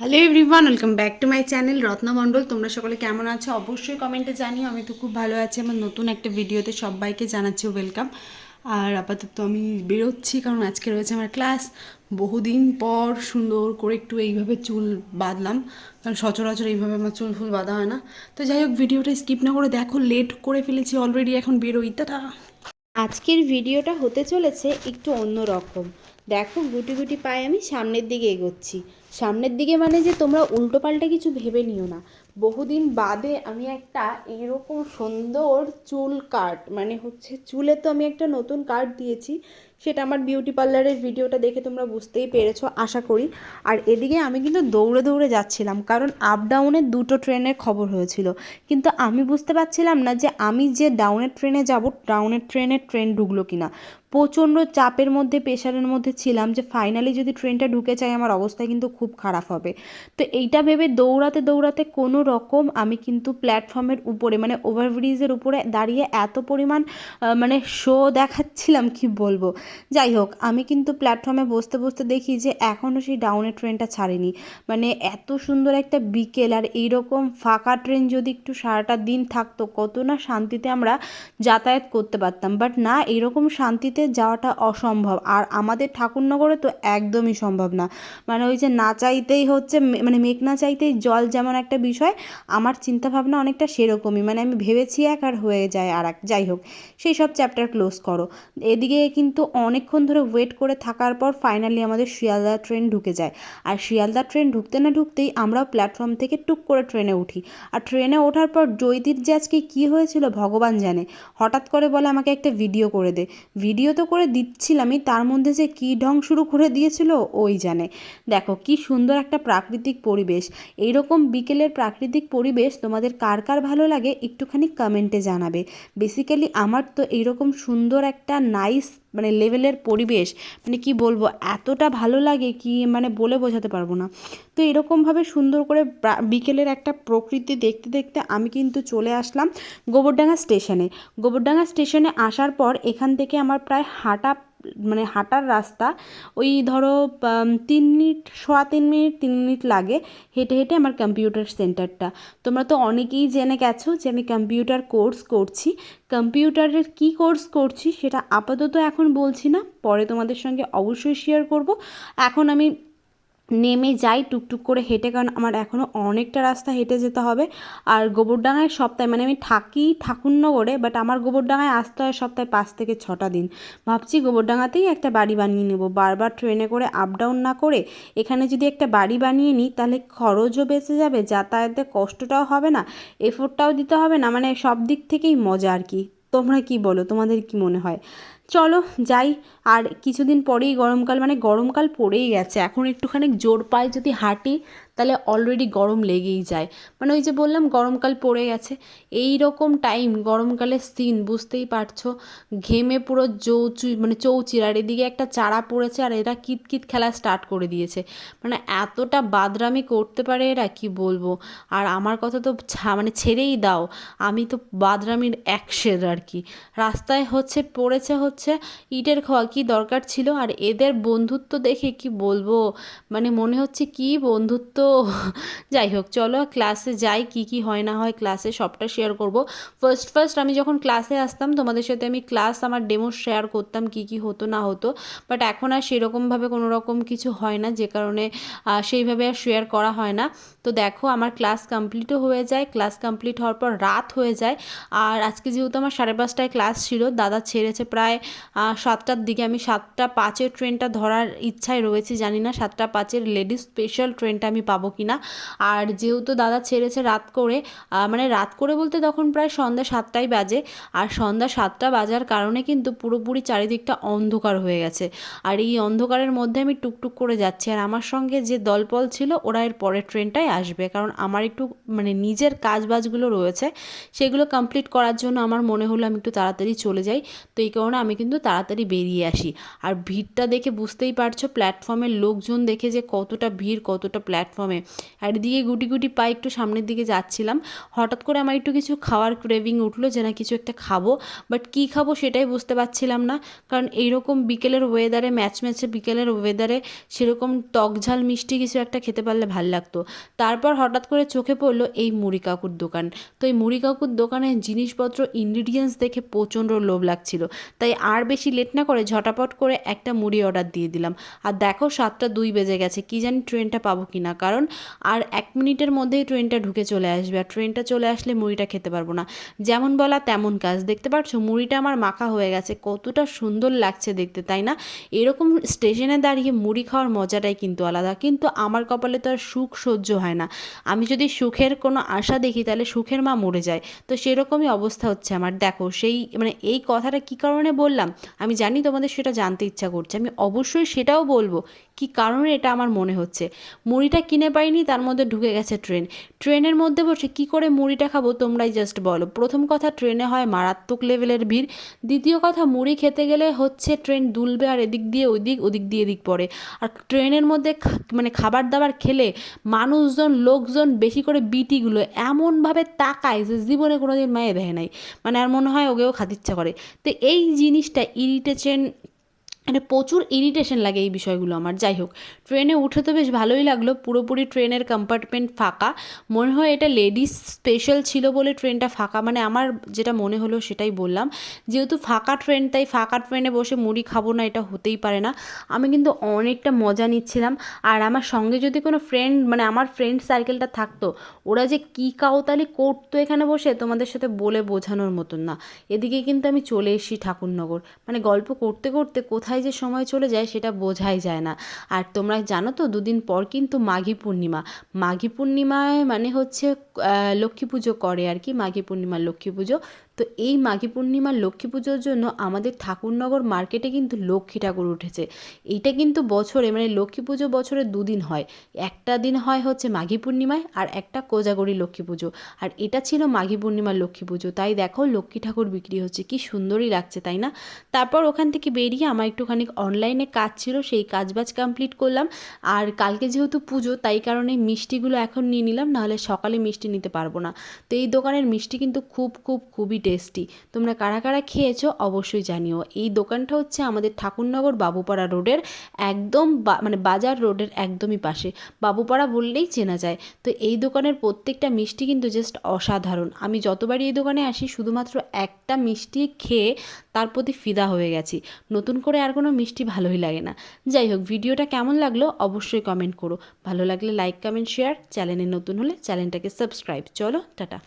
Hello everyone welcome back to my channel Ratna Mondal তোমরা সকলে কেমন আছো? অবশ্যই কমেন্টে জানিও, আমি তো খুব ভালো আছি। আমার নতুন একটা ভিডিওতে সবাইকে জানাচ্ছি ওয়েলকাম আর আপাতত আমি বেরোচ্ছি, কারণ আজকে রয়েছে আমার ক্লাস বহুদিন পর সুন্দর করে একটু এইভাবে চুল বাঁধলাম। কারণ সচরাচর এইভাবে আমার চুল ফুল বাঁধা হয় না। তো যাই হোক, ভিডিওটা স্কিপ না করে দেখো লেট করে ফেলেছি অলরেডি এখন বেরোই। তা আজকের ভিডিওটা হতে চলেছে একটু অন্য রকম দেখো গুটি গুটি পায়ে আমি সামনের দিকে এগোচ্ছি। সামনের দিকে মানে যে তোমরা উল্টোপাল্টা কিছু ভেবে নিও না। বহুদিন বাদে আমি একটা এরকম সুন্দর চুল কাট মানে হচ্ছে চুলে তো আমি একটা নতুন কাট দিয়েছি, সেটা আমার বিউটি পার্লারের ভিডিওটা দেখে তোমরা বুঝতেই পেরেছ, আশা করি। আর এদিকে আমি কিন্তু দৌড়ে দৌড়ে যাচ্ছিলাম, কারণ আপ ডাউনের দুটো ট্রেনের খবর হয়েছিল। কিন্তু আমি বুঝতে পারছিলাম না যে আমি যে ডাউনের ট্রেনে যাব ডাউনের ট্রেনের ট্রেন ঢুকলো কিনা। প্রচণ্ড চাপের মধ্যে, প্রেশারের মধ্যে ছিলাম যে ফাইনালি যদি ট্রেনটা ঢুকে যায় আমার অবস্থা কিন্তু খুব খারাপ হবে। তো এইটা ভেবে দৌড়াতে দৌড়াতে কোনো রকম আমি কিন্তু প্ল্যাটফর্মের উপরে মানে ওভারব্রিজের উপরে দাঁড়িয়ে এত পরিমাণ মানে শো দেখাচ্ছিলাম কি বলব? যাই হোক, আমি কিন্তু প্ল্যাটফর্মে বসতে বসতে দেখি যে এখনও সেই ডাউনের ট্রেনটা ছাড়েনি। মানে এত সুন্দর একটা বিকেল আর এইরকম ফাঁকা ট্রেন যদি একটু সারাটা দিন থাকতো, কত না শান্তিতে আমরা যাতায়াত করতে পারতাম। বাট না এরকম শান্তিতে যাওয়াটা অসম্ভব। আর আমাদের ঠাকুরনগরে তো একদমই সম্ভব না। মানে ওই যে না চাইতেই হচ্ছে মানে মেঘ না চাইতেই জল যেমন একটা বিষয়, আমার চিন্তাভাবনা অনেকটা সেরকমই। মানে আমি ভেবেছি এক আর হয়ে যায় আর এক যাই হোক, সেই সব চ্যাপ্টার ক্লোজ করো। এদিকে কিন্তু অনেকক্ষণ ধরে ওয়েট করে থাকার পর ফাইনালি আমাদের শিয়ালদা ট্রেন ঢুকে যায়। আর শিয়ালদা ট্রেন ঢুকতে না ঢুকতেই আমরাও প্ল্যাটফর্ম থেকে টুক করে ট্রেনে উঠি। আর ট্রেনে ওঠার পর জয়দীর যে আজকে কী হয়েছিল ভগবান জানে। হঠাৎ করে বলে আমাকে একটা ভিডিও করে দে। ভিডিও তো করে দিচ্ছিলামই, তার মধ্যে যে কী ঢং শুরু করে দিয়েছিল, ওই জানে। দেখো, কি সুন্দর একটা প্রাকৃতিক পরিবেশ। এইরকম বিকেলের প্রাকৃতিক পরিবেশ তোমাদের কার কার ভালো লাগে একটুখানি কমেন্টে জানাবে। বেসিক্যালি আমার তো এইরকম সুন্দর একটা নাইস মানে লেভেলের পরিবেশ মানে কি বলব, এতটা ভালো লাগে কি মানে বলে বোঝাতে পারব না। তো এরকমভাবে সুন্দর করে বিকেলের একটা প্রকৃতি দেখতে দেখতে আমি কিন্তু চলে আসলাম গোবরডাঙ্গা স্টেশনে। গোবরডাঙ্গা স্টেশনে আসার পর এখান থেকে আমার প্রায় হাঁটা মানে হাঁটার রাস্তা, ওই ধরো তিন মিনিট, সোয়া তিন মিনিট তিন মিনিট লাগে হেঁটে হেঁটে আমার কম্পিউটার সেন্টারটা তোমরা তো অনেকেই জেনে গেছো যে আমি কম্পিউটার কোর্স করছি। কম্পিউটারের কি কোর্স করছি সেটা আপাতত এখন বলছি না, পরে তোমাদের সঙ্গে অবশ্যই শেয়ার করব। এখন আমি নেমে যাই টুকটুক করে হেঁটে, কারণ আমার এখনও অনেকটা রাস্তা হেঁটে যেতে হবে। আর গোবরডাঙ্গায় সপ্তাহে মানে আমি থাকি ঠাকুরনগরে বাট আমার গোবরডাঙ্গায় আসতে হয় সপ্তাহে পাঁচ থেকে ছটা দিন। ভাবছি গোবরডাঙ্গাতেই একটা বাড়ি বানিয়ে নেব। বারবার ট্রেনে করে আপ ডাউন না করে এখানে যদি একটা বাড়ি বানিয়ে নিই, তাহলে খরচও বেঁচে যাবে, যাতায়াতে কষ্টটাও হবে না এফোর্টটাও দিতে হবে না মানে সব দিক থেকেই মজা আর কি। তোমরা কি বলো? তোমাদের কি মনে হয়? চলো যাই। আর কিছুদিন পরেই গরমকাল মানে গরমকাল পড়েই গেছে। এখন একটুখানি জোর পায় যদি হাঁটি তাহলে অলরেডি গরম লেগেই যায়। মানে ওই যে বললাম, গরমকাল পড়ে গেছে। এই রকম টাইম গরমকালের সিন বুঝতেই পারছ? ঘেমে পুরো চৌচু মানে চৌচির। আর এদিকে একটা চারা পড়েছে আর এরা কিতকিত খেলা স্টার্ট করে দিয়েছে। মানে এতটা বাদরামি করতে পারে এরা, কি বলব? আর আমার কথা তো মানে ছেড়েই দাও। আমি তো বাদরামির এক শের আর কি। রাস্তায় হচ্ছে, পড়েছে হচ্ছে, ইটের খাওয়া কি দরকার ছিল? আর এদের বন্ধুত্ব দেখে কি বলব? মানে মনে হচ্ছে কি বন্ধুত্ব যাই হোক, চলো ক্লাসে যাই, কি কি হয় না হয় ক্লাসে সবটা শেয়ার করব। ফার্স্ট ফার্স্ট আমি যখন ক্লাসে আসতাম, তোমাদের সাথে আমি ক্লাস আমার ডেমো শেয়ার করতাম, কি কি হতো না হতো। বাট এখন আর সেরকমভাবে কোনো রকম কিছু হয় না, যে কারণে সেইভাবে আর শেয়ার করা হয় না। তো দেখো, আমার ক্লাস কমপ্লিটও হয়ে যায়। ক্লাস কমপ্লিট হওয়ার পর রাত হয়ে যায়। আর আজকে যেহেতু আমার সাড়ে পাঁচটায় ক্লাস ছিল, দাদা ছেড়েছে প্রায় সাতটার দিকে। আমি সাতটা পাঁচের ট্রেনটা ধরার ইচ্ছায় রয়েছে, জানি না, সাতটা পাঁচের লেডিস স্পেশাল ট্রেনটা আমি পাবো কি না আর যেহেতু দাদা ছেড়েছে রাত করে মানে রাত করে বলতে তখন প্রায় সন্ধ্যা সাতটাই বাজে। আর সন্ধ্যা সাতটা বাজার কারণে কিন্তু পুরোপুরি চারিদিকটা অন্ধকার হয়ে গেছে। আর এই অন্ধকারের মধ্যে আমি টুকটুক করে যাচ্ছি। আর আমার সঙ্গে যে দলপল ছিল, ওরা এর পরের ট্রেনটাই আসবে। কারণ আমার একটু মানে নিজের কাজ বাজগুলো রয়েছে, সেগুলো কমপ্লিট করার জন্য আমার মনে হলো আমি একটু তাড়াতাড়ি চলে যাই। তো এই কারণে আমি কিন্তু তাড়াতাড়ি বেরিয়ে আসি। আর ভিড়টা দেখে বুঝতেই পারছ প্ল্যাটফর্মের লোকজন দেখে যে কতটা ভিড়, কতটা প্ল্যাটফর্মে প্রথমে আর এদিকে গুটি গুটি পায়ে একটু সামনের দিকে যাচ্ছিলাম। হঠাৎ করে আমার একটু কিছু খাওয়ার ক্রেভিং উঠল যে, না, কিছু একটা খাব। বাট কী খাব সেটাই বুঝতে পারছিলাম না। কারণ এইরকম বিকেলের ওয়েদারে ম্যাচ ম্যাচে বিকেলের ওয়েদারে সেরকম টক ঝাল, মিষ্টি কিছু একটা খেতে পারলে ভালো লাগতো। তারপর হঠাৎ করে চোখে পড়ল এই মুড়ি কাকুর দোকান। তো এই মুড়ি কাকুর দোকানের জিনিসপত্র ইনগ্রিডিয়েন্টস দেখে প্রচণ্ড লোভ লাগছিল। তাই আর বেশি লেট না করে ঝটাপট করে একটা মুড়ি অর্ডার দিয়ে দিলাম। আর দেখো, সাতটা দুই বেজে গেছে। কি জানি ট্রেনটা পাবো কি না কারণ আর এক মিনিটের মধ্যেই ট্রেনটা ঢুকে চলে আসবে। আর ট্রেনটা চলে আসলে মুড়িটা খেতে পারব না। যেমন বলা তেমন কাজ। দেখতে পাচ্ছ মুড়িটা আমার মাখা হয়ে গেছে। কতটা সুন্দর লাগছে দেখতে, তাই না? এরকম স্টেশনে দাঁড়িয়ে মুড়ি খাওয়ার মজাটাই কিন্তু আলাদা। কিন্তু আমার কপালে তো আর সুখ সহ্য হয় না। আমি যদি সুখের কোনো আশা দেখি, তাহলে সুখের মা মরে যায়। তো সেরকমই অবস্থা হচ্ছে আমার। দেখো, সেই মানে এই কথাটা কী কারণে বললাম? আমি জানি তোমাদের সেটা জানতে ইচ্ছা করছে। আমি অবশ্যই সেটাও বলব। কি কারণে এটা আমার মনে হচ্ছে? মুড়িটা কিনে পাইনি, তার মধ্যে ঢুকে গেছে ট্রেন। ট্রেনের মধ্যে বসে কি করে মুড়িটা খাব তোমরাই জাস্ট বলো। প্রথম কথা, ট্রেনে হয় মারাত্মক লেভেলের ভিড়। দ্বিতীয় কথা, মুড়ি খেতে গেলে হচ্ছে ট্রেন দুলবে আর এদিক দিয়ে ওদিক ওদিক দিয়ে এদিক পড়ে। আর ট্রেনের মধ্যে মানে খাবার দাবার খেলে মানুষজন, লোকজন বেশি করে বিটিগুলো এমনভাবে তাকায় যে জীবনে কোনো দিন মায়ে দেয় নাই। মানে আর মনে হয় ওকেও খাতে ইচ্ছা করে। তো এই জিনিসটা ইরিটেশন মানে প্রচুর ইরিটেশন লাগে এই বিষয়গুলো আমার। যাই হোক ট্রেনে উঠে তো বেশ ভালোই লাগল। পুরোপুরি ট্রেনের কম্পার্টমেন্ট ফাঁকা। মনে হয় এটা লেডিস স্পেশাল ছিল বলে ট্রেনটা ফাঁকা। মানে আমার যেটা মনে হলো সেটাই বললাম। যেহেতু ফাঁকা ট্রেন তাই ফাঁকা ট্রেনে বসে মুড়ি খাব না, এটা হতেই পারে না। আমি কিন্তু অনেকটা মজা নিচ্ছিলাম। আর আমার সঙ্গে যদি কোনো ফ্রেন্ড মানে আমার ফ্রেন্ড সার্কেলটা থাকতো, ওরা যে কী কাউতালি করতো এখানে বসে, তোমাদের সাথে বলে বোঝানোর মতন না। এদিকে কিন্তু আমি চলে এসেছি ঠাকুরনগর। মানে গল্প করতে করতে কোথায় যে সময় চলে যায় সেটা বোঝাই যায় না। আর তোমরা জানো তো দুদিন পর কিন্তু মাঘী পূর্ণিমা। মাঘী পূর্ণিমায় মানে হচ্ছে লক্ষ্মী পুজো করে আর কি, মাঘী পূর্ণিমার লক্ষ্মী পুজো। তো এই মাঘী পূর্ণিমার লক্ষ্মী পুজোর জন্য আমাদের ঠাকুরনগর মার্কেটে কিন্তু লক্ষ্মী ঠাকুর উঠেছে। এইটা কিন্তু বছরে মানে লক্ষ্মী পুজো বছরে দুদিন হয়। একটা দিন হয় হচ্ছে মাঘী পূর্ণিমায় আর একটা কোজাগরি লক্ষ্মী পুজো। আর এটা ছিল মাঘী পূর্ণিমার লক্ষ্মী পুজো। তাই দেখো লক্ষ্মী ঠাকুর বিক্রি হচ্ছে, কি সুন্দরই লাগছে, তাই না? তারপর ওখান থেকে বেরিয়ে আমার একটুখানি অনলাইনে কাজ ছিল, সেই কাজবাজ কমপ্লিট করলাম। আর কালকে যেহেতু পুজো, তাই কারণে মিষ্টিগুলো এখন নিয়ে নিলাম, নাহলে সকালে মিষ্টি নিতে পারব না। তো এই দোকানের মিষ্টি কিন্তু খুব খুব, খুবই টেস্টি তোমরা কারা কারা খেয়েছো অবশ্যই জানিও। এই দোকানটা হচ্ছে আমাদের ঠাকুরনগর বাবুপাড়া রোডের একদম মানে বাজার রোডের একদমই পাশে। বাবুপাড়া বললেই চেনা যায়। তো এই দোকানের প্রত্যেকটা মিষ্টি কিন্তু জাস্ট অসাধারণ। আমি যতবারই এই দোকানে আসি, শুধুমাত্র একটা মিষ্টি খেয়ে তার প্রতি ফিদা হয়ে গেছি। নতুন করে আর কোনো মিষ্টি ভালোই লাগে না। যাই হোক, ভিডিওটা কেমন লাগল অবশ্যই কমেন্ট করো। ভালো লাগলে লাইক কমেন্ট শেয়ার চ্যানেলে নতুন হলে চ্যানেলটাকে সাবস্ক্রাইব। চলো টাটা।